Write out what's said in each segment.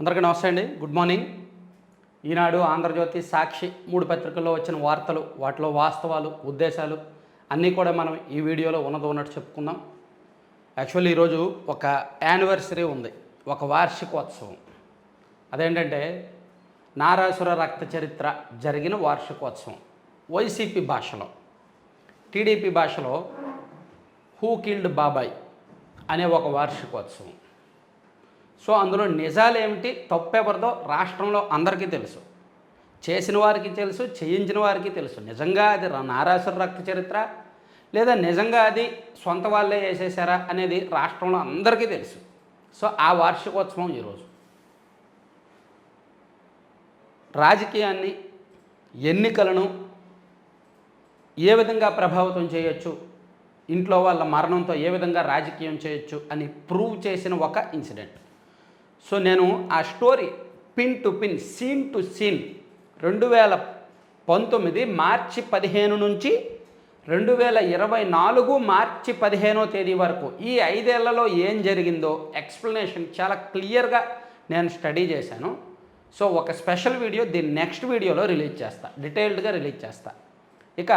అందరికీ నమస్తే అండి. Good morning. ఈనాడు ఆంధ్రజ్యోతి సాక్షి మూడు పత్రికల్లో వచ్చిన వార్తలు వాటిలో వాస్తవాలు ఉద్దేశాలు అన్నీ కూడా మనం ఈ వీడియోలో ఉన్నది ఉన్నట్టు చెప్పుకుందాం. యాక్చువల్లీ ఈరోజు ఒక యానివర్సరీ ఉంది. ఒక వార్షికోత్సవం. అదేంటంటే నారాసుర రక్త చరిత్ర జరిగిన వార్షికోత్సవం. వైసీపీ భాషలో టీడీపీ భాషలో హూ కిల్డ్ బాబాయ్ అనే ఒక వార్షికోత్సవం. సో అందులో నిజాలు ఏమిటి? తప్పెవరిదో రాష్ట్రంలో అందరికీ తెలుసు. చేసిన వారికి తెలుసు చేయించిన వారికి తెలుసు. నిజంగా అది నారాసుర రక్త చరిత్ర? లేదా నిజంగా అది సొంత వాళ్ళే వేసేసారా అనేది రాష్ట్రంలో అందరికీ తెలుసు. సో ఆ వార్షికోత్సవం ఈరోజు. రాజకీయాన్ని ఎన్నికలను ఏ విధంగా ప్రభావితం చేయొచ్చు? ఇంట్లో వాళ్ళ మరణంతో ఏ విధంగా రాజకీయం చేయొచ్చు? అని ప్రూవ్ చేసిన ఒక ఇన్సిడెంట్. సో నేను ఆ story pin to pin scene to scene రెండు వేల పంతొమ్మిది మార్చి పదిహేను నుంచి రెండు వేల ఇరవై నాలుగు మార్చి పదిహేనో తేదీ వరకు ఈ ఐదేళ్ళలో ఏం జరిగిందో ఎక్స్ప్లెనేషన్ చాలా క్లియర్గా నేను స్టడీ చేశాను. సో ఒక స్పెషల్ వీడియో దీన్ని నెక్స్ట్ వీడియోలో రిలీజ్ చేస్తా డీటెయిల్డ్గా రిలీజ్ చేస్తా. ఇక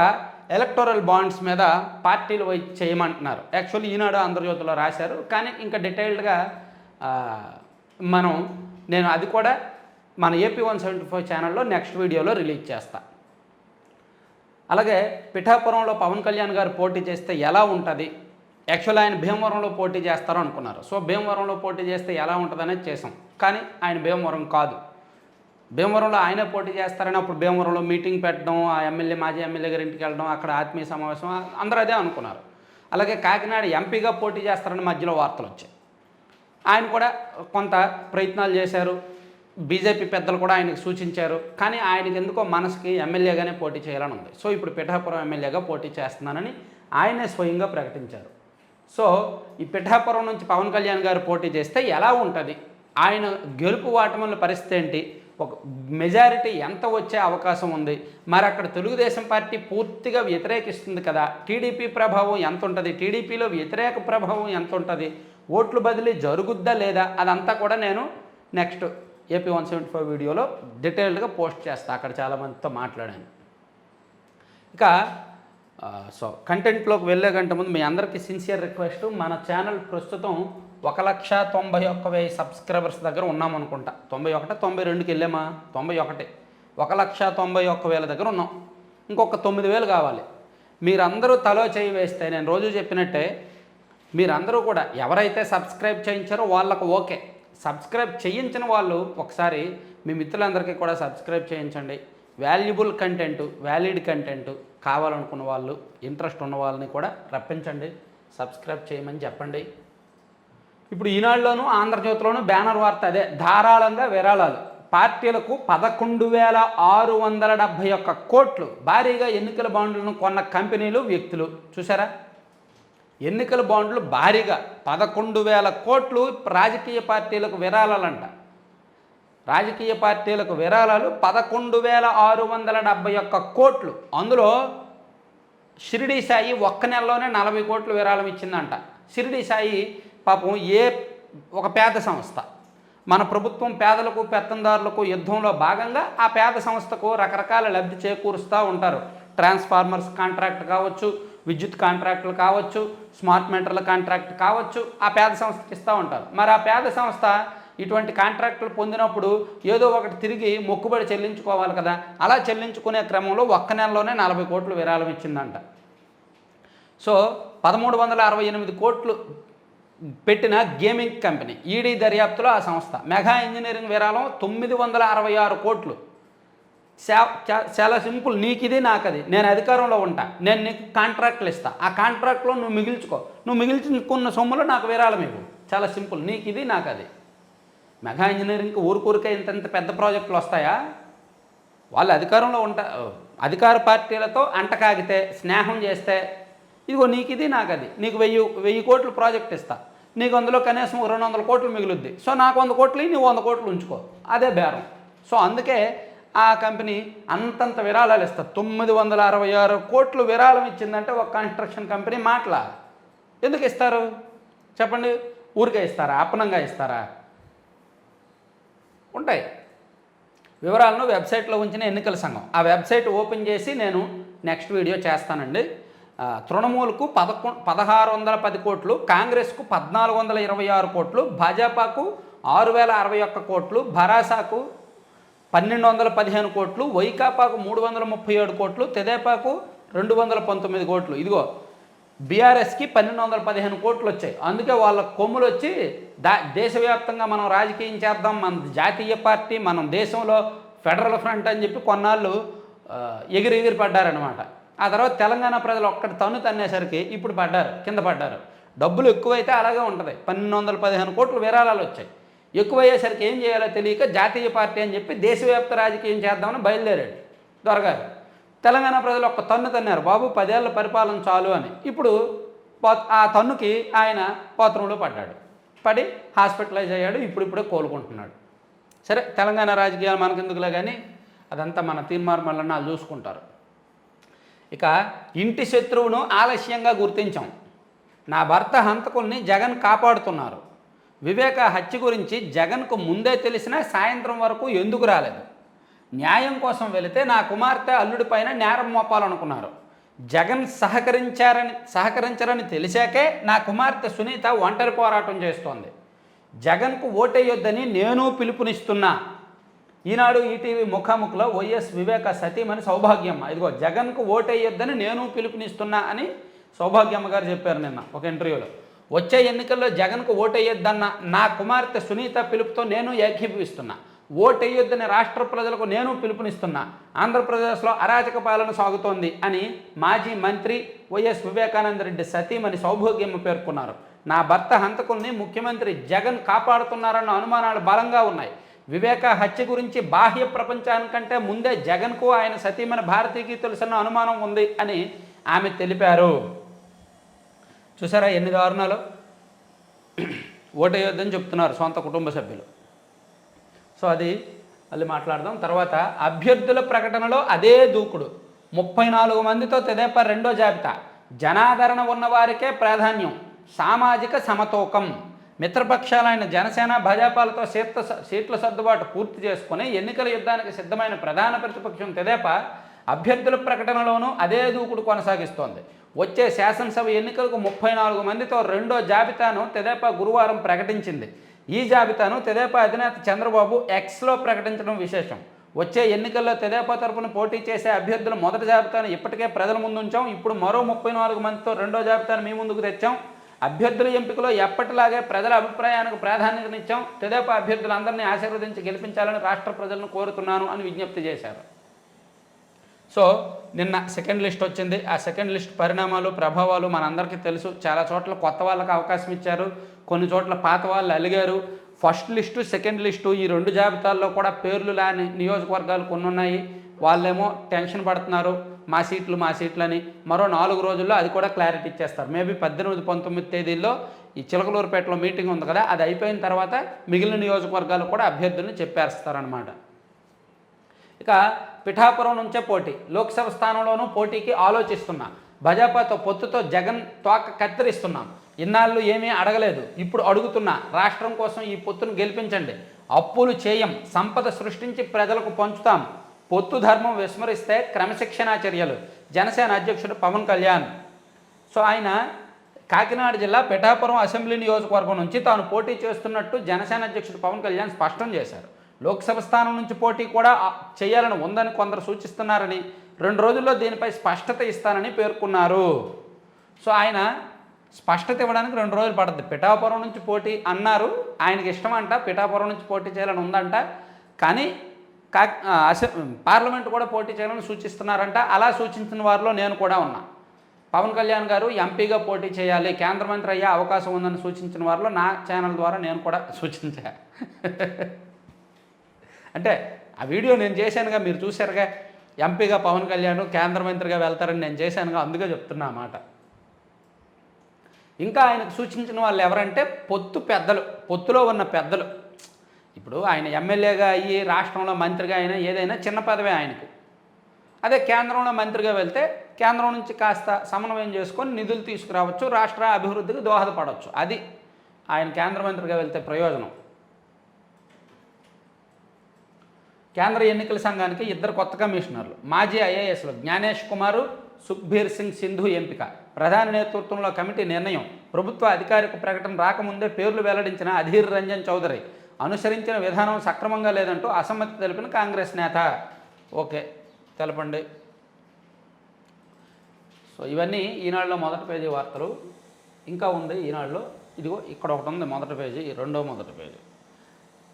ఎలక్టోరల్ బాండ్స్ మీద పార్టీలు చేయమంటున్నారు. యాక్చువల్లీ ఈనాడు ఆంధ్రజ్యోతిలో రాశారు కానీ ఇంకా డీటెయిల్డ్గా మనం నేను అది కూడా మన ఏపీ వన్ సెవెంటీ ఫైవ్ ఛానల్లో నెక్స్ట్ వీడియోలో రిలీజ్ చేస్తా. అలాగే పిఠాపురంలో పవన్ కళ్యాణ్ గారు పోటీ చేస్తే ఎలా ఉంటుంది? యాక్చువల్ ఆయన భీమవరంలో పోటీ చేస్తారు అనుకున్నారు. సో భీమవరంలో పోటీ చేస్తే ఎలా ఉంటుంది అనేది చేసాం. కానీ ఆయన భీమవరం కాదు. భీమవరంలో ఆయనే పోటీ చేస్తారని అప్పుడు భీమవరంలో మీటింగ్ పెట్టడం ఆ ఎమ్మెల్యే మాజీ ఎమ్మెల్యే గారి ఇంటికి వెళ్ళడం అక్కడ ఆత్మీయ సమావేశం అందరూ అదే అనుకున్నారు. అలాగే కాకినాడ ఎంపీగా పోటీ చేస్తారని మధ్యలో వార్తలు వచ్చాయి. ఆయన కూడా కొంత ప్రయత్నాలు చేశారు. బీజేపీ పెద్దలు కూడా ఆయనకు సూచించారు. కానీ ఆయనకి ఎందుకో మనసుకి ఎమ్మెల్యేగానే పోటీ చేయాలని ఉంది. సో ఇప్పుడు పిఠాపురం ఎమ్మెల్యేగా పోటీ చేస్తున్నానని ఆయనే స్వయంగా ప్రకటించారు. సో ఈ పిఠాపురం నుంచి పవన్ కళ్యాణ్ గారు పోటీ చేస్తే ఎలా ఉంటుంది? ఆయన గెలుపు వాటముల పరిస్థితి ఏంటి? ఒక మెజారిటీ ఎంత వచ్చే అవకాశం ఉంది? మరి అక్కడ తెలుగుదేశం పార్టీ పూర్తిగా వ్యతిరేకిస్తుంది కదా. టీడీపీ ప్రభావం ఎంత ఉంటుంది? టీడీపీలో వ్యతిరేక ప్రభావం ఎంత ఉంటుంది? ఓట్లు బదిలీ జరుగుద్దా లేదా అదంతా కూడా నేను next AP one seventy five వీడియోలో డీటెయిల్డ్గా పోస్ట్ చేస్తాను అక్కడ చాలామందితో మాట్లాడాను. ఇక సో కంటెంట్లోకి వెళ్ళే గంట ముందు మీ అందరికీ సిన్సియర్ రిక్వెస్ట్ మన ఛానల్ ప్రస్తుతం ఒక లక్ష తొంభై ఒక్క వెయ్యి సబ్స్క్రైబర్స్ దగ్గర ఉన్నాం అనుకుంటా. తొంభై ఒకటి? తొంభై రెండుకి వెళ్ళామా? తొంభై ఒకటి. ఒక లక్ష తొంభై ఒక్క వేల దగ్గర ఉన్నాం. ఇంకొక తొమ్మిది వేలు కావాలి. మీరందరూ తలో చేయి వేస్తే నేను రోజు చెప్పినట్టే మీరందరూ కూడా ఎవరైతే సబ్స్క్రైబ్ చేయించారో వాళ్ళకు ఓకే. సబ్స్క్రైబ్ చేయించిన వాళ్ళు ఒకసారి మీ మిత్రులందరికీ కూడా సబ్స్క్రైబ్ చేయించండి. వాల్యుబుల్ కంటెంట్ వ్యాలిడ్ కంటెంట్ కావాలనుకున్న వాళ్ళు ఇంట్రెస్ట్ ఉన్న వాళ్ళని కూడా రప్పించండి. సబ్స్క్రైబ్ చేయమని చెప్పండి. ఇప్పుడు ఈనాడులోనూ ఆంధ్రజ్యోతిలోనూ బ్యానర్ వార్త అదే. ధారాళంగా విరాళాలు. పార్టీలకు పదకొండు వేల ఆరు వందల డెబ్భై ఒక్క కోట్లు. భారీగా ఎన్నికల బాండ్లను కొన్న కంపెనీలు వ్యక్తులు. చూసారా ఎన్నికల బాండ్లు భారీగా పదకొండు వేల కోట్లు రాజకీయ పార్టీలకు విరాళాలంట. రాజకీయ పార్టీలకు విరాళాలు పదకొండు వేల ఆరు వందల డెబ్బై ఒక్క కోట్లు. అందులో షిరిడి సాయి ఒక్క నెలలోనే నలభై కోట్లు విరాళం ఇచ్చిందంట. షిరిడి సాయి పాపం ఏ ఒక పేద సంస్థ. మన ప్రభుత్వం పేదలకు పెత్తందారులకు యుద్ధంలో భాగంగా ఆ పేద సంస్థకు రకరకాల లబ్ధి చేకూరుస్తూ ఉంటారు. ట్రాన్స్ఫార్మర్స్ కాంట్రాక్ట్ కావచ్చు విద్యుత్ కాంట్రాక్టులు కావచ్చు స్మార్ట్ మీటర్ల కాంట్రాక్ట్ కావచ్చు ఆ పేద సంస్థకి ఇస్తూ ఉంటారు. మరి ఆ పేద సంస్థ ఇటువంటి కాంట్రాక్టులు పొందినప్పుడు ఏదో ఒకటి తిరిగి మొక్కుబడి చెల్లించుకోవాలి కదా. అలా చెల్లించుకునే క్రమంలో ఒక్క నెలలోనే నలభై కోట్లు విరాళం ఇచ్చిందంట. సో పదమూడు వందల అరవై ఎనిమిది కోట్లు పెట్టిన గేమింగ్ కంపెనీ ఈడీ దర్యాప్తులో ఆ సంస్థ. మెగా ఇంజనీరింగ్ విరాళం తొమ్మిది వందల అరవై ఆరు కోట్లు. చాలా సింపుల్. నీకు ఇది నాకు అది నేను అధికారంలో ఉంటా. నేను నీకు కాంట్రాక్ట్లు ఇస్తా. ఆ కాంట్రాక్ట్లో నువ్వు మిగిల్చుకో. నువ్వు మిగిల్చుకున్న సొమ్ములో నాకు విరాళం ఇవ్వు. చాలా సింపుల్. నీకు ఇది నాకు అది మెగా ఇంజనీరింగ్కి ఊరికూరికే ఇంత ఇంత పెద్ద ప్రాజెక్టులు వస్తాయా? వాళ్ళు అధికారంలో ఉంటా అధికార పార్టీలతో అంటకాగితే స్నేహం చేస్తే ఇదిగో నీకు ఇది నాకు అది నీకు వెయ్యి వెయ్యి కోట్లు ప్రాజెక్ట్ ఇస్తా. నీకు అందులో కనీసం రెండు వందల కోట్లు మిగులుద్ది. సో నాకు వంద కోట్లు నీవు నువ్వు వంద కోట్లు ఉంచుకో. అదే బేరం. సో అందుకే ఆ కంపెనీ అంతంత విరాళాలు ఇస్తారు తొమ్మిది వందల అరవై ఆరు కోట్లు విరాళం ఇచ్చిందంటే ఒక కన్స్ట్రక్షన్ కంపెనీ మాటల ఎందుకు ఇస్తారు? చెప్పండి. ఊరికే ఇస్తారా? అపనంగా ఇస్తారా? ఉంటాయి. వివరాలను వెబ్సైట్లో ఉంచిన ఎన్నికల సంఘం. ఆ వెబ్సైట్ ఓపెన్ చేసి నేను నెక్స్ట్ వీడియో చేస్తానండి. తృణమూల్కు పదకొ పదహారు వందల పది కోట్లు కాంగ్రెస్కు పద్నాలుగు వందల ఇరవై ఆరు కోట్లు భాజపాకు ఆరు వేల అరవై ఒక్క కోట్లు భరాసాకు పన్నెండు వందల పదిహేను కోట్లు వైకాపాకు మూడు వందల ముప్పై ఏడు కోట్లు తెదేపాకు రెండు వందల పంతొమ్మిది కోట్లు. ఇదిగో బీఆర్ఎస్కి పన్నెండు వందల పదిహేను కోట్లు వచ్చాయి. అందుకే వాళ్ళ కొమ్ములు వచ్చి దా దేశవ్యాప్తంగా మనం రాజకీయం చేద్దాం మన జాతీయ పార్టీ మనం దేశంలో ఫెడరల్ ఫ్రంట్ అని చెప్పి కొన్నాళ్ళు ఎగిరి ఎగిరి పడ్డారనమాట ఆ తర్వాత తెలంగాణ ప్రజలు ఒక్కటి తను తన్నేసరికి ఇప్పుడు పడ్డారు కింద పడ్డారు. డబ్బులు ఎక్కువైతే అలాగే ఉంటుంది. పన్నెండు వందల పదిహేను కోట్లు విరాళాలు వచ్చాయి. ఎక్కువయ్యేసరికి ఏం చేయాలో తెలియక జాతీయ పార్టీ అని చెప్పి దేశవ్యాప్త రాజకీయం చేద్దామని బయలుదేరాడు. దొరగారు తెలంగాణ ప్రజలు ఒక్క తన్ను తన్నారు. బాబు పదేళ్ళ పరిపాలన చాలు అని. ఇప్పుడు ఆ తన్నుకి ఆయన పాత్రంలో పడ్డాడు. పడి హాస్పిటలైజ్ అయ్యాడు. ఇప్పుడిప్పుడే కోలుకుంటున్నాడు. సరే తెలంగాణ రాజకీయాలు మనకెందుకులే కానీ అదంతా మన తీర్మార్ వాళ్ళు చూసుకుంటారు. ఇక ఇంటి శత్రువును ఆలస్యంగా గుర్తించాం. నా భర్త హంతకుల్ని జగన్ కాపాడుతున్నారు. వివేక హత్య గురించి జగన్కు ముందే తెలిసినా సాయంత్రం వరకు ఎందుకు రాలేదు? న్యాయం కోసం వెళితే నా కుమార్తె అల్లుడి పైన నేరం మోపాలనుకున్నారు. జగన్ సహకరించారని సహకరించరని తెలిసాకే నా కుమార్తె సునీత ఒంటరి పోరాటం చేస్తోంది. జగన్కు ఓటేయొద్దని నేను పిలుపునిస్తున్నా. ఈనాడు ఈటీవీ ముఖాముఖిలో వైఎస్ వివేక సతీమణి సౌభాగ్యమ్మ. ఇదిగో జగన్కు ఓటేయొద్దని నేను పిలుపునిస్తున్నా అని సౌభాగ్యమ్మ గారు చెప్పారు నిన్న ఒక ఇంటర్వ్యూలో. వచ్చే ఎన్నికల్లో జగన్కు ఓటేయొద్దన్న నా కుమార్తె సునీత పిలుపుతో నేను ఏకీభవిస్తున్నా. ఓటేయొద్దని రాష్ట్ర ప్రజలకు నేను పిలుపునిస్తున్నా. ఆంధ్రప్రదేశ్లో అరాచక పాలన సాగుతోంది అని మాజీ మంత్రి వైఎస్ వివేకానంద రెడ్డి సతీమణి సౌభాగ్యమ్మ పేర్కొన్నారు. నా భర్త హంతకుల్ని ముఖ్యమంత్రి జగన్ కాపాడుతున్నారన్న అనుమానాలు బలంగా ఉన్నాయి. వివేక హత్య గురించి బాహ్య ప్రపంచానికంటే ముందే జగన్కు ఆయన సతీమణి భారతీకి తెలుసన్న అనుమానం ఉంది అని ఆమె తెలిపారు. చూసారా ఎన్ని దారుణాలు? ఓటేయొద్దని చెప్తున్నారు సొంత కుటుంబ సభ్యులు. సో అది మళ్ళీ మాట్లాడదాం. తర్వాత అభ్యర్థుల ప్రకటనలో అదే దూకుడు. ముప్పై నాలుగు మందితో తెదేపా రెండో జాబితా. జనాదరణ ఉన్నవారికే ప్రాధాన్యం. సామాజిక సమతూకం. మిత్రపక్షాలైన జనసేన భాజపాలతో సీట్ల సీట్ల సర్దుబాటు పూర్తి చేసుకుని ఎన్నికల యుద్ధానికి సిద్ధమైన ప్రధాన ప్రతిపక్షం తెదేపా అభ్యర్థుల ప్రకటనలోనూ అదే దూకుడు కొనసాగిస్తోంది. వచ్చే శాసనసభ ఎన్నికలకు ముప్పై నాలుగు మందితో రెండో జాబితాను తెదేపా గురువారం ప్రకటించింది. ఈ జాబితాను తెదేపా అధినేత చంద్రబాబు ఎక్స్లో ప్రకటించడం విశేషం. వచ్చే ఎన్నికల్లో తెదేపా తరపున పోటీ చేసే అభ్యర్థుల మొదటి జాబితాను ఇప్పటికే ప్రజల ముందు ఉంచాం ఇప్పుడు మరో ముప్పై నాలుగు మందితో రెండో జాబితాను మీ ముందుకు తెచ్చాం. అభ్యర్థుల ఎంపికలో ఎప్పటిలాగే ప్రజల అభిప్రాయానికి ప్రాధాన్యతనిచ్చాం. తెదేపా అభ్యర్థులందరినీ ఆశీర్వదించి గెలిపించాలని రాష్ట్ర ప్రజలను కోరుతున్నాను అని విజ్ఞప్తి చేశారు. సో నిన్న సెకండ్ లిస్ట్ వచ్చింది. ఆ సెకండ్ లిస్ట్ పరిణామాలు ప్రభావాలు మనందరికీ తెలుసు. చాలా చోట్ల కొత్త వాళ్ళకి అవకాశం ఇచ్చారు. కొన్ని చోట్ల పాత వాళ్ళు అలిగారు. ఫస్ట్ లిస్టు సెకండ్ లిస్టు ఈ రెండు జాబితాల్లో కూడా పేర్లు లేని నియోజకవర్గాలు కొన్ని ఉన్నాయి. వాళ్ళేమో టెన్షన్ పడుతున్నారు. మా సీట్లు మా సీట్లని. మరో నాలుగు రోజుల్లో అది కూడా క్లారిటీ ఇచ్చేస్తారు. మేబీ పద్దెనిమిది పంతొమ్మిది తేదీల్లో ఈ చిలకలూరుపేటలో మీటింగ్ ఉంది కదా అది అయిపోయిన తర్వాత మిగిలిన నియోజకవర్గాలు కూడా అభ్యర్థులను చెప్పేస్తారనమాట ఇక పిఠాపురం నుంచే పోటీ. లోక్సభ స్థానంలోనూ పోటీకి ఆలోచిస్తున్నా. భాజపాతో పొత్తుతో జగన్ తోక కత్తిరిస్తున్నాం. ఇన్నాళ్ళు ఏమీ అడగలేదు. ఇప్పుడు అడుగుతున్నా రాష్ట్రం కోసం ఈ పొత్తును గెలిపించండి. అప్పులు చేయం. సంపద సృష్టించి ప్రజలకు పంచుతాం. పొత్తు ధర్మం విస్మరిస్తే క్రమశిక్షణా చర్యలు. జనసేన అధ్యక్షుడు పవన్ కళ్యాణ్. సో ఆయన కాకినాడ జిల్లా పిఠాపురం అసెంబ్లీ నియోజకవర్గం నుంచి తాను పోటీ చేస్తున్నట్టు జనసేన అధ్యక్షుడు పవన్ కళ్యాణ్ స్పష్టం చేశారు. లోక్సభ స్థానం నుంచి పోటీ కూడా చేయాలని ఉందని కొందరు సూచిస్తున్నారని రెండు రోజుల్లో దీనిపై స్పష్టత ఇస్తానని పేర్కొన్నారు. సో ఆయన స్పష్టత ఇవ్వడానికి రెండు రోజులు పడుతుంది పిఠాపురం నుంచి పోటీ అన్నారు. ఆయనకి ఇష్టమంట పిఠాపురం నుంచి పోటీ చేయాలని ఉందంట. కానీ కా అసె పార్లమెంట్ కూడా పోటీ చేయాలని సూచిస్తున్నారంట. అలా సూచించిన వారిలో నేను కూడా ఉన్నా. పవన్ కళ్యాణ్ గారు ఎంపీగా పోటీ చేయాలి కేంద్ర మంత్రి అయ్యే అవకాశం ఉందని సూచించిన వారిలో నా ఛానల్ ద్వారా నేను కూడా సూచించా. అంటే ఆ వీడియో నేను చేశానుగా మీరు చూశారుగా ఎంపీగా పవన్ కళ్యాణ్ కేంద్ర మంత్రిగా వెళ్తారని నేను చేశానుగా అందుకే చెప్తున్నా అన్నమాట మాట. ఇంకా ఆయనకు సూచించిన వాళ్ళు ఎవరంటే పొత్తు పెద్దలు పొత్తులో ఉన్న పెద్దలు. ఇప్పుడు ఆయన ఎమ్మెల్యేగా అయ్యి రాష్ట్రంలో మంత్రిగా అయినా ఏదైనా చిన్న పదవే ఆయనకు. అదే కేంద్రంలో మంత్రిగా వెళ్తే కేంద్రం నుంచి కాస్త సమన్వయం చేసుకొని నిధులు తీసుకురావచ్చు రాష్ట్ర అభివృద్ధికి దోహదపడవచ్చు. అది ఆయన కేంద్ర మంత్రిగా వెళ్తే ప్రయోజనం. కేంద్ర ఎన్నికల సంఘానికి ఇద్దరు కొత్త కమిషనర్లు. మాజీ ఐఏఎస్లు జ్ఞానేష్ కుమారు సుఖ్బీర్ సింగ్ సింధు ఎంపిక. ప్రధాని నేతృత్వంలో కమిటీ నిర్ణయం. ప్రభుత్వ అధికారిక ప్రకటన రాకముందే పేర్లు వెల్లడించిన అధీర్ రంజన్ చౌదరి. అనుసరించిన విధానం సక్రమంగా లేదంటూ అసమ్మతి తెలిపిన కాంగ్రెస్ నేత. ఓకే తెలపండి. సో ఇవన్నీ ఈనాడులో మొదటి పేజీ వార్తలు. ఇంకా ఉంది ఈనాడులో. ఇదిగో ఇక్కడ ఒకటి ఉంది మొదటి పేజీ రెండో మొదటి పేజీ.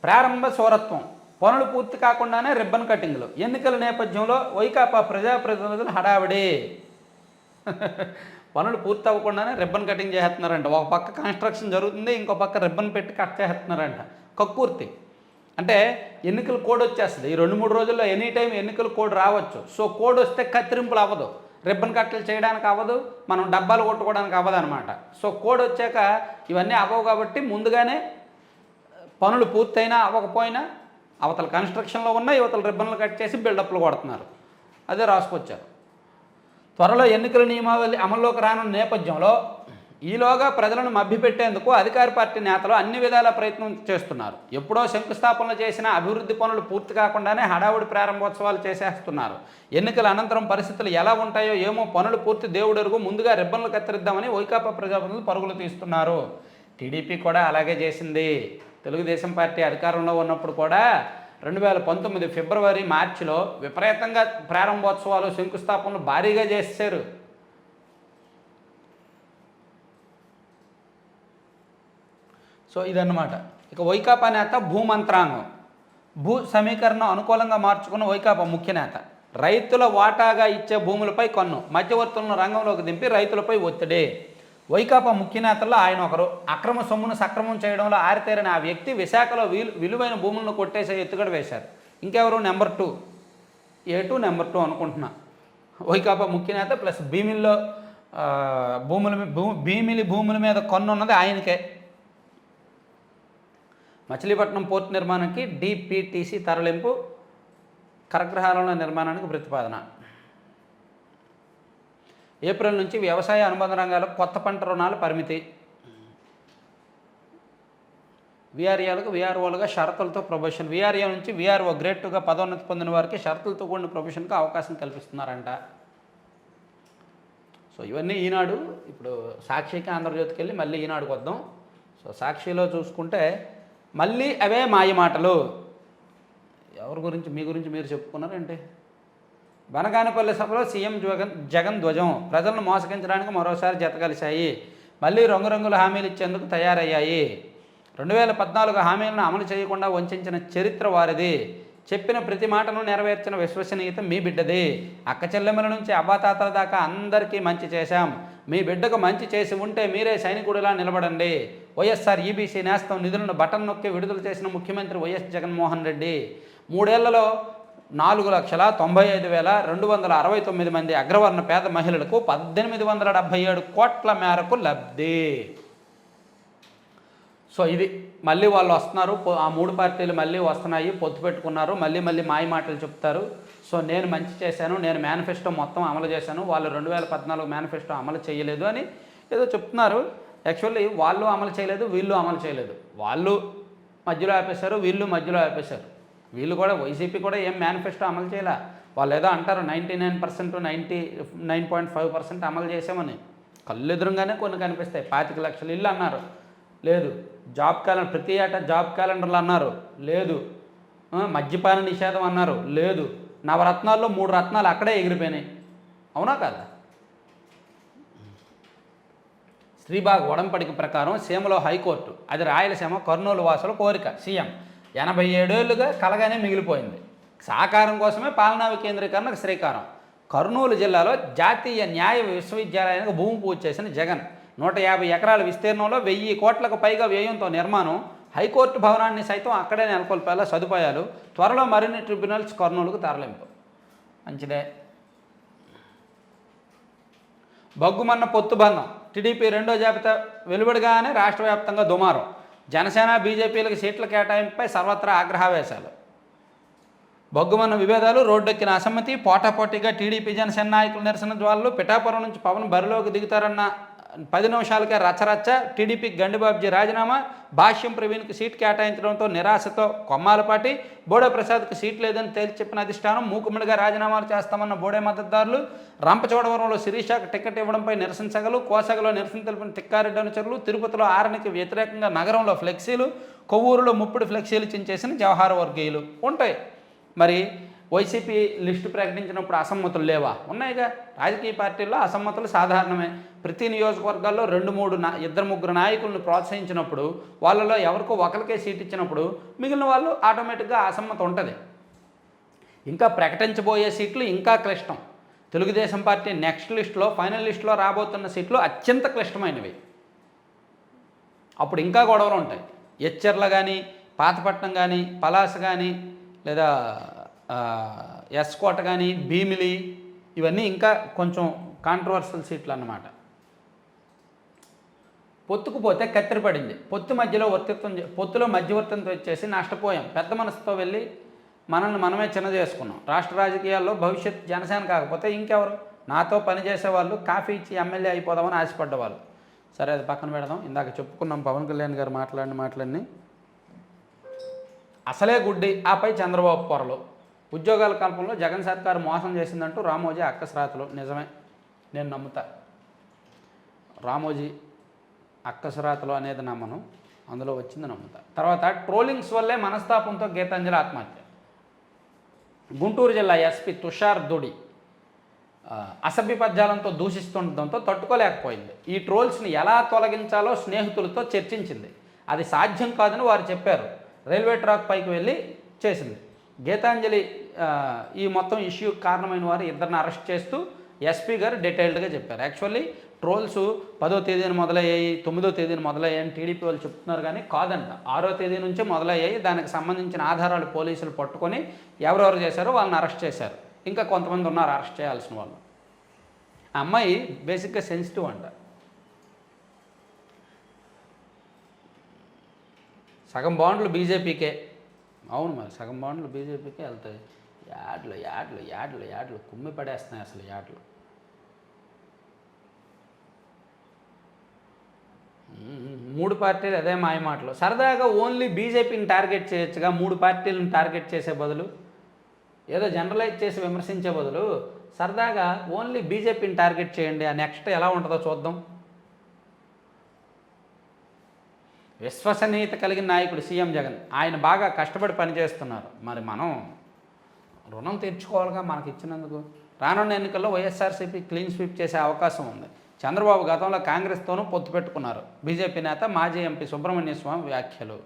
ప్రారంభ సౌరత్వం పనులు పూర్తి కాకుండానే రిబ్బన్ కటింగ్లు. ఎన్నికల నేపథ్యంలో వైకాపా ప్రజాప్రతినిధులు హడావిడి. పనులు పూర్తి అవ్వకుండానే రిబ్బన్ కటింగ్ చేస్తున్నారంట. ఒక పక్క కన్స్ట్రక్షన్ జరుగుతుంది ఇంకో పక్క రిబ్బన్ పెట్టి కట్ చేస్తున్నారంట. కక్కుర్తి. అంటే ఎన్నికల కోడ్ వచ్చేస్తుంది. ఈ రెండు మూడు రోజుల్లో ఎనీ టైం ఎన్నికల కోడ్ రావచ్చు. సో కోడ్ వస్తే కత్తిరింపులు అవ్వదు. రిబ్బన్ కట్టలు చేయడానికి అవ్వదు. మనం డబ్బాలు కొట్టుకోవడానికి అవ్వదు అనమాట సో కోడ్ వచ్చాక ఇవన్నీ అవ్వవు కాబట్టి ముందుగానే పనులు పూర్తయినా అవ్వకపోయినా అవతల కన్స్ట్రక్షన్లో ఉన్న యువతల రిబ్బన్లు కట్ చేసి బిల్డప్లు కొడుతున్నారు. అదే రాసుకొచ్చారు. త్వరలో ఎన్నికల నియమావళి అమల్లోకి రానున్న నేపథ్యంలో ఈలోగా ప్రజలను మభ్యపెట్టేందుకు అధికార పార్టీ నేతలు అన్ని విధాల ప్రయత్నం చేస్తున్నారు. ఎప్పుడో శంకుస్థాపనలు చేసిన అభివృద్ధి పనులు పూర్తి కాకుండానే హడావుడి ప్రారంభోత్సవాలు చేసేస్తున్నారు. ఎన్నికల అనంతరం పరిస్థితులు ఎలా ఉంటాయో ఏమో పనులు పూర్తి దేవుడెరుగు ముందుగా రిబ్బన్లు కత్తిరిద్దామని వైకాపా ప్రజాప్రతినిధులు పరుగులు తీస్తున్నారు. టీడీపీ కూడా అలాగే చేసింది. తెలుగుదేశం పార్టీ అధికారంలో ఉన్నప్పుడు కూడా రెండు వేల పంతొమ్మిది ఫిబ్రవరి మార్చిలో విపరీతంగా ప్రారంభోత్సవాలు శంకుస్థాపనలు భారీగా చేశారు. సో ఇదన్నమాట. ఇక వైకాపా నేత భూమంత్రాంగం. భూ సమీకరణ అనుకూలంగా మార్చుకున్న వైకాపా ముఖ్య నేత. రైతుల వాటాగా ఇచ్చే భూములపై కన్ను మధ్యవర్తులను రంగంలోకి దింపి రైతులపై ఒత్తిడి. వైకాపా ముఖ్య నేతల్లో ఆయన ఒకరు. అక్రమ సొమ్మును సక్రమం చేయడంలో ఆరితేరిన ఆ వ్యక్తి విశాఖలో విలు విలువైన భూములను కొట్టేసే ఎత్తుగడ వేశారు. ఇంకెవరు? Number two. ఏ టూ? నెంబర్ టూ అనుకుంటున్నా. వైకాపా ముఖ్య నేత ప్లస్ భీమిల్లో భూముల మీ- భూ భీమిలి భూముల మీద కొన్నున్నది ఆయనకే. మచిలీపట్నం పోర్టు నిర్మాణానికి డిపిటిసి తరలింపు కరగ్రహాల నిర్మాణానికి ప్రతిపాదన. ఏప్రిల్ నుంచి వ్యవసాయ అనుబంధ రంగాలకు కొత్త పంట రుణాలు పరిమితి. విఆర్ఏలకు విఆర్ఓలుగా షరతులతో ప్రొబేషన్. విఆర్ఏ నుంచి విఆర్ఓ గ్రేడ్ టూగా పదోన్నతి పొందిన వారికి షరతులతో కూడిన ప్రొఫెషన్కి అవకాశం కల్పిస్తున్నారంట. సో ఇవన్నీ ఈనాడు ఇప్పుడు సాక్షికి ఆంధ్రజ్యోతికి వెళ్ళి మళ్ళీ ఈనాడుకి వద్దాం సో సాక్షిలో చూసుకుంటే మళ్ళీ అవే మాయ మాటలు. ఎవరి గురించి మీ గురించి మీరు చెప్పుకున్నారంటే? బనగానపల్లి సభలో సీఎం జగన్ జగన్ ధ్వజం. ప్రజలను మోసగించడానికి మరోసారి జతకలిశాయి మళ్ళీ రంగురంగుల హామీలు ఇచ్చేందుకు తయారయ్యాయి. రెండు వేల పద్నాలుగు హామీలను అమలు చేయకుండా వంచిన చరిత్ర వారిది. చెప్పిన ప్రతి మాటను నెరవేర్చిన విశ్వసనీయత మీ బిడ్డది. అక్క చెల్లెమ్మల నుంచి అవ్వాతాతల దాకా అందరికీ మంచి చేశాం. మీ బిడ్డకు మంచి చేసి ఉంటే మీరే సైనికుడిలా నిలబడండి. వైఎస్ఆర్ ఈబీసీ నేస్తం నిధులను బటన్ నొక్కి విడుదల చేసిన ముఖ్యమంత్రి వైఎస్ జగన్మోహన్ రెడ్డి. మూడేళ్ళలో నాలుగు లక్షల తొంభై ఐదు వేల రెండు వందల అరవై తొమ్మిది మంది అగ్రవర్ణ పేద మహిళలకు పద్దెనిమిది వందల డెబ్భై ఏడు కోట్ల మేరకు లబ్ధి. సో ఇది మళ్ళీ వాళ్ళు వస్తున్నారు. ఆ మూడు పార్టీలు మళ్ళీ వస్తున్నాయి పొత్తు పెట్టుకున్నారు మళ్ళీ మళ్ళీ మాయ మాటలు చెప్తారు. సో నేను మంచి చేశాను నేను మేనిఫెస్టో మొత్తం అమలు చేశాను. వాళ్ళు రెండు వేల పద్నాలుగు మేనిఫెస్టో అమలు చేయలేదు అని ఏదో చెప్తున్నారు. యాక్చువల్లీ వాళ్ళు అమలు చేయలేదు వీళ్ళు అమలు చేయలేదు. వాళ్ళు మధ్యలో ఆపేశారు వీళ్ళు మధ్యలో ఆపేశారు. వీళ్ళు కూడా వైసీపీ కూడా ఏం మేనిఫెస్టో అమలు చేయలే. వాళ్ళు ఏదో అంటారు ninety nine percent ninety nine point five percent అమలు చేసామని. కళ్ళు ఎదురుగానే కొన్ని కనిపిస్తాయి. పాతిక లక్షలు ఇల్లు అన్నారు. లేదు. జాబ్ క్యాలెండర్ ప్రతి ఏటా జాబ్ క్యాలెండర్లు అన్నారు. లేదు. మద్యపాన నిషేధం అన్నారు. లేదు. నవరత్నాల్లో మూడు రత్నాలు అక్కడే ఎగిరిపోయినాయి. అవునా కదా? శ్రీబాగ్ ఒడంపడిక ప్రకారం సీమలో హైకోర్టు అది రాయలసీమ కర్నూలు వాసుల కోరిక సీఎం. ఎనభై ఏడేళ్ళుగా కలగానే మిగిలిపోయింది. సాకారం కోసమే పాలనా వికేంద్రీకరణకు శ్రీకారం. కర్నూలు జిల్లాలో జాతీయ న్యాయ విశ్వవిద్యాలయానికి భూమి పూజ చేసిన జగన్. నూట యాభై ఎకరాల విస్తీర్ణంలో వెయ్యి కోట్లకు పైగా వ్యయంతో నిర్మాణం. హైకోర్టు భవనాన్ని సైతం అక్కడే నెలకొల్పేలా సదుపాయాలు. త్వరలో మరిన్ని ట్రిబ్యునల్స్ కర్నూలుకు తరలింపు. మంచిదే బగ్గుమన్న పొత్తు బంధం. టీడీపీ రెండో జాబితా వెలువడగానే రాష్ట్ర వ్యాప్తంగా దుమారం. జనసేన బీజేపీలకు సీట్ల కేటాయింపుపై సర్వత్రా ఆగ్రహావేశాలు. బొగ్గుమన్న విభేదాలు రోడ్డెక్కిన అసమ్మతి పోటాపోటీగా టీడీపీ జనసేన నాయకుల నిరసన జ్వాలలు పిఠాపురం నుంచి పవన్ బరిలోకి దిగుతారన్న పది నిమిషాలకే రచ్చరచ్చ టీడీపీ గండిబాబుజీ రాజీనామా భాష్యం ప్రవీణ్కి సీట్ కేటాయించడంతో నిరాశతో కొమ్మాలపాటి బోడే ప్రసాద్కి సీట్ లేదని తేల్చి చెప్పిన అధిష్టానం మూకుమ్మడిగా రాజీనామాలు చేస్తామన్న బోడే మద్దతుదారులు రంపచోడవరంలో శిరీషాకు టికెట్ ఇవ్వడంపై నిరసనసగలు కోసగలో నిరసన తెలిపిన తిక్కారెడ్డి అనుచరులు తిరుపతిలో ఆరణికి వ్యతిరేకంగా నగరంలో ఫ్లెక్సీలు కొవ్వూరులో ముప్పుడు ఫ్లెక్సీలు చించేసిన జవహార వర్గీయులు. ఉంటాయి. మరి వైసీపీ లిస్టు ప్రకటించినప్పుడు అసమ్మతులు లేవా? ఉన్నాయిగా. రాజకీయ పార్టీల్లో అసమ్మతులు సాధారణమే. ప్రతి నియోజకవర్గాల్లో రెండు మూడు నా ఇద్దరు ముగ్గురు నాయకులను ప్రోత్సహించినప్పుడు వాళ్ళలో ఎవరికో ఒకరికే సీట్ ఇచ్చినప్పుడు మిగిలిన వాళ్ళు ఆటోమేటిక్గా అసమ్మత ఉంటుంది. ఇంకా ప్రకటించబోయే సీట్లు ఇంకా క్లిష్టం. తెలుగుదేశం పార్టీ నెక్స్ట్ లిస్టులో ఫైనల్ లిస్టులో రాబోతున్న సీట్లు అత్యంత క్లిష్టమైనవి. అప్పుడు ఇంకా గొడవలు ఉంటాయి. ఎచ్చర్ల కానీ పాతపట్నం కానీ పలాస కానీ లేదా ఎస్కోట కానీ భీమిలి ఇవన్నీ ఇంకా కొంచెం కాంట్రవర్సల్ సీట్లు అన్నమాట. పొత్తుకుపోతే కత్తిరి పడింది. పొత్తు మధ్యలో వర్తిత్వం పొత్తులో మధ్యవర్తంతో వచ్చేసి నష్టపోయాం. పెద్ద మనసుతో వెళ్ళి మనల్ని మనమే చిన్న చేసుకున్నాం. రాష్ట్ర రాజకీయాల్లో భవిష్యత్ జనసేన కాకపోతే ఇంకెవరు? నాతో పనిచేసే వాళ్ళు కాఫీ ఇచ్చి ఎమ్మెల్యే అయిపోదామని ఆశపడ్డవాళ్ళు. సరే అది పక్కన పెడదాం. ఇందాక చెప్పుకున్నాం పవన్ కళ్యాణ్ గారు మాట్లాడిన మాటలన్నీ. అసలే గుడ్డి. ఆపై చంద్రబాబు పొరలు. ఉద్యోగాల కల్పనలో జగన్ సర్కార్ మోసం చేసిందంటూ రామోజీ అక్కసరాతలు. నిజమే. నేను నమ్ముతా. రామోజీ అక్కసరాతలు అనేది నమ్మను. అందులో వచ్చింది నమ్ముతా. తర్వాత ట్రోలింగ్స్ వల్లే మనస్తాపంతో గీతాంజలి ఆత్మహత్య. గుంటూరు జిల్లా ఎస్పీ తుషార్ దుడి అసభ్య పద్యాలంతో దూషిస్తుండడంతో తట్టుకోలేకపోయింది. ఈ ట్రోల్స్ని ఎలా తొలగించాలో స్నేహితులతో చర్చించింది. అది సాధ్యం కాదని వారు చెప్పారు. రైల్వే ట్రాక్ పైకి వెళ్ళి చేసింది. గీతాంజలి ఈ మొత్తం ఇష్యూ కారణమైన వారు ఇద్దరిని అరెస్ట్ చేస్తూ ఎస్పీ గారు డీటెయిల్డ్గా చెప్పారు. యాక్చువల్లీ ట్రోల్స్ పదో తేదీన మొదలయ్యాయి తొమ్మిదో తేదీన మొదలయ్యాయని టీడీపీ వాళ్ళు చెప్తున్నారు కానీ కాదంట. ఆరో తేదీ నుంచే మొదలయ్యాయి. దానికి సంబంధించిన ఆధారాలు పోలీసులు పట్టుకొని ఎవరెవరు చేశారో వాళ్ళని అరెస్ట్ చేశారు. ఇంకా కొంతమంది ఉన్నారు అరెస్ట్ చేయాల్సిన వాళ్ళు. ఆ అమ్మాయి బేసిక్గా సెన్సిటివ్ అంట. సగం బాండ్లు బీజేపీకే. అవును మరి సగం బాండ్లు బీజేపీకే వెళ్తాయి. యాడ్లు యాడ్లు యాడ్లు యాడ్లు కుమ్మి పడేస్తున్నాయి అసలు యాడ్లు. మూడు పార్టీలు అదే మాయమాటలు సరదాగా ఓన్లీ బీజేపీని టార్గెట్ చేయొచ్చుగా మూడు పార్టీలను టార్గెట్ చేసే బదులు ఏదో జనరలైజ్ చేసి విమర్శించే బదులు సరదాగా ఓన్లీ బీజేపీని టార్గెట్ చేయండి ఆ నెక్స్ట్ ఎలా ఉంటుందో చూద్దాం. విశ్వసనీయత కలిగిన నాయకుడు సీఎం జగన్. ఆయన బాగా కష్టపడి పనిచేస్తున్నారు. మరి మనం రుణం తీర్చుకోవాలిగా మనకి ఇచ్చినందుకు రానున్న ఎన్నికల్లో వైఎస్ఆర్సీపీ క్లీన్ స్వీప్ చేసే అవకాశం ఉంది. చంద్రబాబు గతంలో కాంగ్రెస్తోనూ పొత్తు పెట్టుకున్నారు. బీజేపీ నేత మాజీ ఎంపీ సుబ్రహ్మణ్య స్వామి వ్యాఖ్యలు.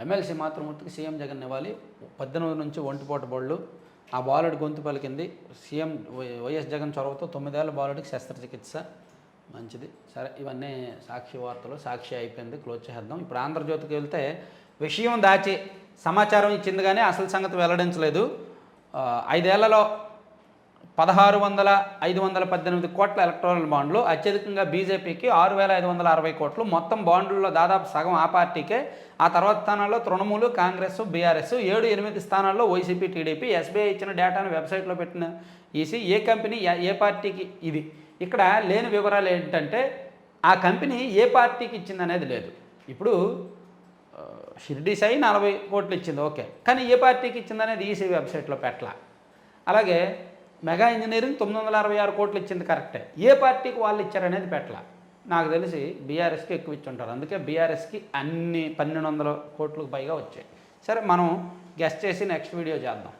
ఎమ్మెల్సీ మాతృమూర్తికి సీఎం జగన్ ఇవ్వాలి. పద్దెనిమిది నుంచి ఒంటిపోట బళ్ళు. ఆ బాలుడి గొంతు పలికింది. సీఎం వై- వైఎస్ జగన్ చొరవతో తొమ్మిదేళ్ళ బాలుడికి శస్త్రచికిత్స. మంచిది. సరే ఇవన్నీ సాక్షి వార్తలు సాక్షి అయిపోయింది. క్లోజ్ చేద్దాం ఇప్పుడు ఆంధ్రజ్యోతికి వెళ్తే విషయం దాచి సమాచారం ఇచ్చింది కానీ అసలు సంగతి వెల్లడించలేదు. ఐదేళ్ళలో పదహారు వందల ఐదు వందల పద్దెనిమిది కోట్ల ఎలక్ట్రానిక్ బాండ్లు అత్యధికంగా బీజేపీకి ఆరు వేల ఐదు వందల అరవై కోట్లు. మొత్తం బాండ్లలో దాదాపు సగం ఆ పార్టీకే. ఆ తర్వాత స్థానాల్లో తృణమూలు కాంగ్రెస్ బీఆర్ఎస్ ఏడు ఎనిమిది స్థానాల్లో వైసీపీ టీడీపీ ఎస్బీఐ ఇచ్చిన డేటాను వెబ్సైట్లో పెట్టిన ఈసీ ఏ కంపెనీ ఏ- ఏ పార్టీకి ఇది. ఇక్కడ లేని వివరాలు ఏంటంటే ఆ కంపెనీ ఏ పార్టీకి ఇచ్చింది అనేది లేదు. ఇప్పుడు షిర్డీ సాయి నలభై కోట్లు ఇచ్చింది ఓకే. కానీ ఏ పార్టీకి ఇచ్చింది అనేది ఈసీ వెబ్సైట్లో పెట్టలా. అలాగే మెగా ఇంజనీరింగ్ తొమ్మిది వందల అరవై ఆరు కోట్లు ఇచ్చింది కరెక్టే. ఏ పార్టీకి వాళ్ళు ఇచ్చారనేది పెట్టలా. నాకు తెలిసి బీఆర్ఎస్కి ఎక్కువ ఇచ్చి ఉంటారు. అందుకే బీఆర్ఎస్కి అన్ని పన్నెండు వందల కోట్లకు పైగా వచ్చాయి. సరే మనం గెస్ట్ చేసి నెక్స్ట్ వీడియో చేద్దాం.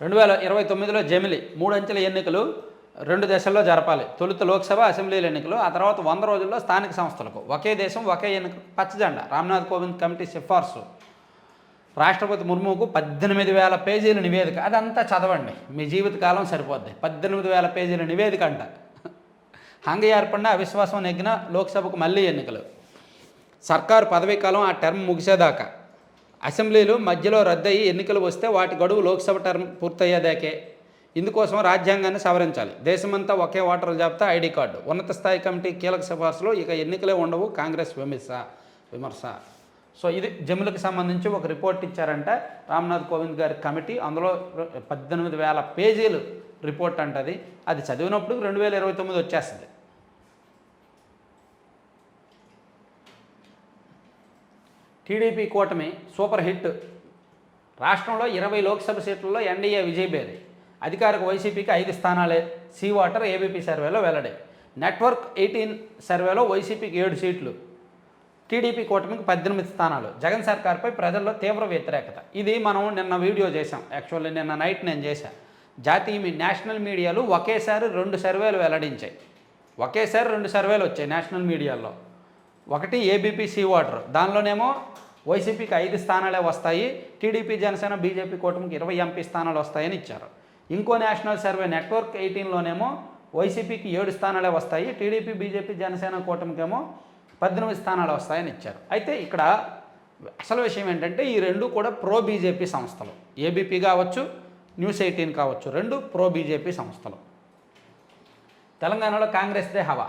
రెండు వేల ఇరవై తొమ్మిదిలో జమిలి మూడు అంచెల ఎన్నికలు రెండు దశల్లో జరపాలి. తొలుత లోక్సభ అసెంబ్లీల ఎన్నికలు ఆ తర్వాత వంద రోజుల్లో స్థానిక సంస్థలకు. ఒకే దేశం ఒకే ఎన్నిక పచ్చజెండా రామ్నాథ్ కోవింద్ కమిటీ సిఫార్సు. రాష్ట్రపతి ముర్ముకు పద్దెనిమిది వేల పేజీల నివేదిక. అదంతా చదవండి. మీ జీవితకాలం సరిపోద్ది. పద్దెనిమిది వేల పేజీల నివేదిక అంట. హంగ ఏర్పడిన అవిశ్వాసం నెగ్గిన లోక్సభకు మళ్ళీ ఎన్నికలు. సర్కారు పదవీ కాలం ఆ టర్మ్ ముగిసేదాకా. అసెంబ్లీలు మధ్యలో రద్దయి ఎన్నికలు వస్తే వాటి గడువు లోక్సభ టర్మ్ పూర్తయ్యేదాకే. ఇందుకోసం రాజ్యాంగాన్ని సవరించాలి. దేశమంతా ఒకే ఓటర్ల జాబితా ఐడి కార్డు. ఉన్నత స్థాయి కమిటీ కీలక సిఫార్సులు ఇక ఎన్నికలే ఉండవు. కాంగ్రెస్ విమర్శ విమర్శ. సో ఇది జమ్ములకు సంబంధించి ఒక రిపోర్ట్ ఇచ్చారంట. రామ్నాథ్ కోవింద్ గారి కమిటీ. అందులో పద్దెనిమిది వేల పేజీలు రిపోర్ట్ అంటది అది. చదివినప్పుడు రెండు వేల ఇరవై తొమ్మిది వచ్చేస్తుంది. టీడీపీ కూటమి సూపర్ హిట్. రాష్ట్రంలో ఇరవై లోక్సభ సీట్లలో ఎన్డీఏ విజయబేరి అధికారిక వైసీపీకి ఐదు స్థానాలే. సీ వాటర్ ఏబీపీ సర్వేలో వెల్లడి. నెట్వర్క్ ఎయిటీన్ సర్వేలో వైసీపీకి ఏడు సీట్లు. టీడీపీ కూటమికి పద్దెనిమిది స్థానాలు. జగన్ సర్కార్పై ప్రజల్లో తీవ్ర వ్యతిరేకత. ఇది మనం నిన్న వీడియో చేసాం యాక్చువల్లీ నిన్న నైట్ నేను చేశాను. జాతీయ మీ నేషనల్ మీడియాలు ఒకేసారి రెండు సర్వేలు వెల్లడించాయి. ఒకేసారి రెండు సర్వేలు వచ్చాయి నేషనల్ మీడియాలో ఒకటి ఏబీపీ సీ వాటర్. దానిలోనేమో వైసీపీకి ఐదు స్థానాలే వస్తాయి. టీడీపీ జనసేన బీజేపీ కూటమికి ఇరవై ఎంపీ స్థానాలు వస్తాయని ఇచ్చారు. ఇంకో నేషనల్ సర్వే నెట్వర్క్ ఎయిటీన్లోనేమో వైసీపీకి ఏడు స్థానాలే వస్తాయి టీడీపీ బీజేపీ జనసేన కూటమికేమో పద్దెనిమిది స్థానాలు వస్తాయని ఇచ్చారు. అయితే ఇక్కడ అసలు విషయం ఏంటంటే ఈ రెండు కూడా ప్రో బీజేపీ సంస్థలు. ఏబీపీ కావచ్చు న్యూస్ ఎయిటీన్ కావచ్చు రెండు ప్రో బీజేపీ సంస్థలు. తెలంగాణలో కాంగ్రెస్దే హవా.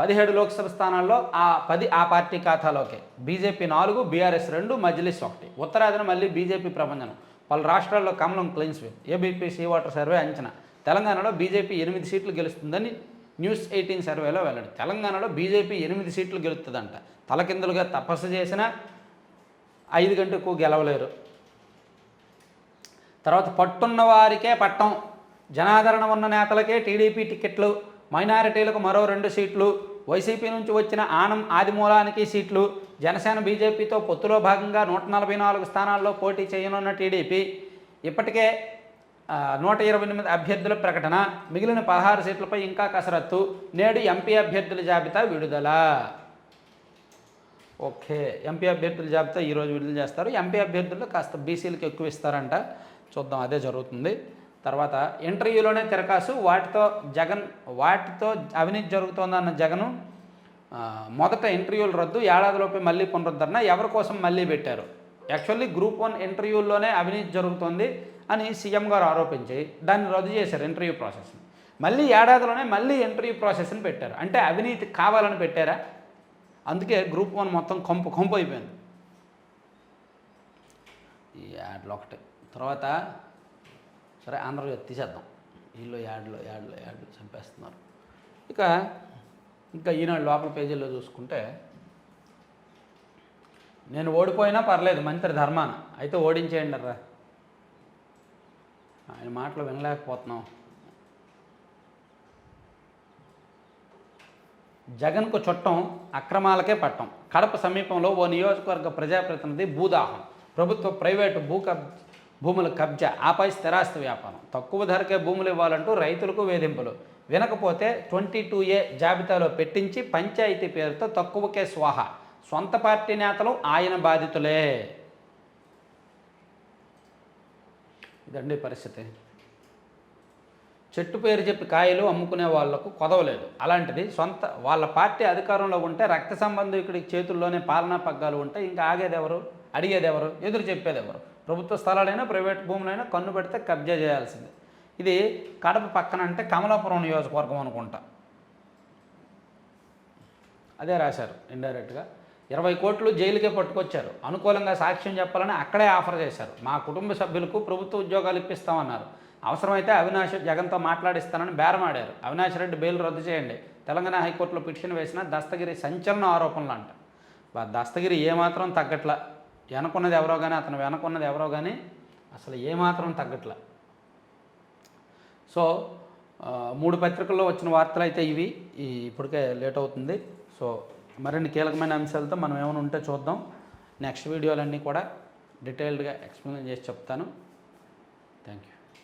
పదిహేడు లోక్సభ స్థానాల్లో ఆ పది ఆ పార్టీ ఖాతాలోకే. బీజేపీ నాలుగు బీఆర్ఎస్ రెండు మజ్లిస్ ఒకటి. ఉత్తరాదిన మళ్ళీ బీజేపీ ప్రబంధనం పలు రాష్ట్రాల్లో కమలం clean sweep ABP C voter survey అంచనా. తెలంగాణలో బీజేపీ ఎనిమిది సీట్లు గెలుస్తుందని న్యూస్ ఎయిటీన్ సర్వేలో వెల్లడి. తెలంగాణలో బీజేపీ ఎనిమిది సీట్లు గెలుస్తుందంట. తలకిందులుగా తపస్సు చేసినా ఐదు గంటకు గెలవలేరు. తర్వాత పట్టున్న వారికే పట్టం. జనాదరణ ఉన్న నేతలకే టీడీపీ టికెట్లు మైనారిటీలకు మరో రెండు సీట్లు. వైసీపీ నుంచి వచ్చిన ఆనం ఆదిమూలానికి సీట్లు జనసేన బీజేపీతో పొత్తులో భాగంగా నూట నలభై నాలుగు స్థానాల్లో పోటీ చేయనున్న టీడీపీ ఇప్పటికే నూట ఇరవై ఎనిమిది అభ్యర్థుల ప్రకటన మిగిలిన పదహారు సీట్లపై ఇంకా కసరత్తు నేడు ఎంపీ అభ్యర్థుల జాబితా విడుదల. ఓకే ఎంపీ అభ్యర్థుల జాబితా ఈరోజు విడుదల చేస్తారు. ఎంపీ అభ్యర్థులు కాస్త బీసీలకు ఎక్కువ ఇస్తారంట. చూద్దాం అదే జరుగుతుంది. తర్వాత ఇంటర్వ్యూలోనే తిరకాసు వాటితో జగన్ వాటితో అవినీతి జరుగుతోందన్న జగను మొదట ఇంటర్వ్యూలు రద్దు ఏడాదిలోపే మళ్ళీ పునరుద్ధరణ ఎవరి కోసం మళ్ళీ పెట్టారు? యాక్చువల్లీ గ్రూప్ వన్ ఇంటర్వ్యూల్లోనే అవినీతి జరుగుతోంది అని సీఎం గారు ఆరోపించి దాన్ని రద్దు చేశారు ఇంటర్వ్యూ ప్రాసెస్ని మళ్ళీ ఏడాదిలోనే మళ్ళీ ఇంటర్వ్యూ ప్రాసెస్ని పెట్టారు. అంటే అవినీతి కావాలని పెట్టారా? అందుకే గ్రూప్ వన్ మొత్తం కొంపు కొంపు అయిపోయింది. ఈ యాడ్లు ఒకటి. తర్వాత సరే ఆంధ్రజ్యోతి తీసేద్దాం. వీళ్ళు యాడ్లు యాడ్లు యాడ్లు చంపేస్తున్నారు. ఇక ఇంకా ఈనాడు లోపల పేజీల్లో చూసుకుంటే నేను ఓడిపోయినా పర్లేదు మంత్రి ధర్మాన. అయితే ఓడించేయండి రా. ఆయన మాటలు వినలేకపోతున్నాం. జగన్కు చుట్టం అక్రమాలకే పట్టం. కడప సమీపంలో ఓ నియోజకవర్గ ప్రజాప్రతినిధి భూదాహం. ప్రభుత్వ ప్రైవేటు భూ కబ్ భూముల కబ్జా ఆపై స్థిరాస్తి వ్యాపారం. తక్కువ ధరకే భూములు ఇవ్వాలంటూ రైతులకు వేధింపులు. వినకపోతే ట్వంటీ టూ ఏ జాబితాలో పెట్టించి పంచాయతీ పేరుతో తక్కువకే స్వాహ. సొంత పార్టీ నేతలు ఆయన బాధితులే. ఇదండి పరిస్థితి. చెట్టు పేరు చెప్పి కాయలు అమ్ముకునే వాళ్ళకు కొదవలేదు. అలాంటిది సొంత వాళ్ళ పార్టీ అధికారంలో ఉంటే రక్త సంబంధికుడి చేతుల్లోనే పాలనా పగ్గాలు ఉంటే ఇంకా ఆగేది ఎవరు అడిగేది ఎవరు ఎదురు చెప్పేది ఎవరు ప్రభుత్వ స్థలాలైనా ప్రైవేట్ భూములైనా కన్ను పెడితే కబ్జా చేయాల్సిందే. ఇది కడప పక్కన అంటే కమలాపురం నియోజకవర్గం అనుకుంటా. అదే రాశారు ఇండైరెక్ట్గా. ఇరవై కోట్లు జైలుకే పట్టుకొచ్చారు. అనుకూలంగా సాక్ష్యం చెప్పాలని అక్కడే ఆఫర్ చేశారు. మా కుటుంబ సభ్యులకు ప్రభుత్వ ఉద్యోగాలు ఇప్పిస్తామన్నారు. అవసరమైతే అవినాష్ జగన్తో మాట్లాడిస్తానని బేరమాడారు. అవినాష్ రెడ్డి బెయిల్ రద్దు చేయండి. తెలంగాణ హైకోర్టులో పిటిషన్ వేసిన దస్తగిరి సంచలన ఆరోపణలు అంట. దస్తగిరి ఏమాత్రం తగ్గట్ల వెనకున్నది ఎవరో కానీ అతను వెనకున్నది ఎవరో కానీ అసలు ఏమాత్రం తగ్గట్ల. సో మూడు పత్రికల్లో వచ్చిన వార్తలు అయితే ఇవి. ఈ ఇప్పటికే లేట్ అవుతుంది. సో మరిన్ని కీలకమైన అంశాలతో మనం ఏమైనా ఉంటే చూద్దాం. నెక్స్ట్ వీడియోలన్నీ కూడా డీటెయిల్డ్గా ఎక్స్ప్లెయిన్ చేసి చెప్తాను. Thank you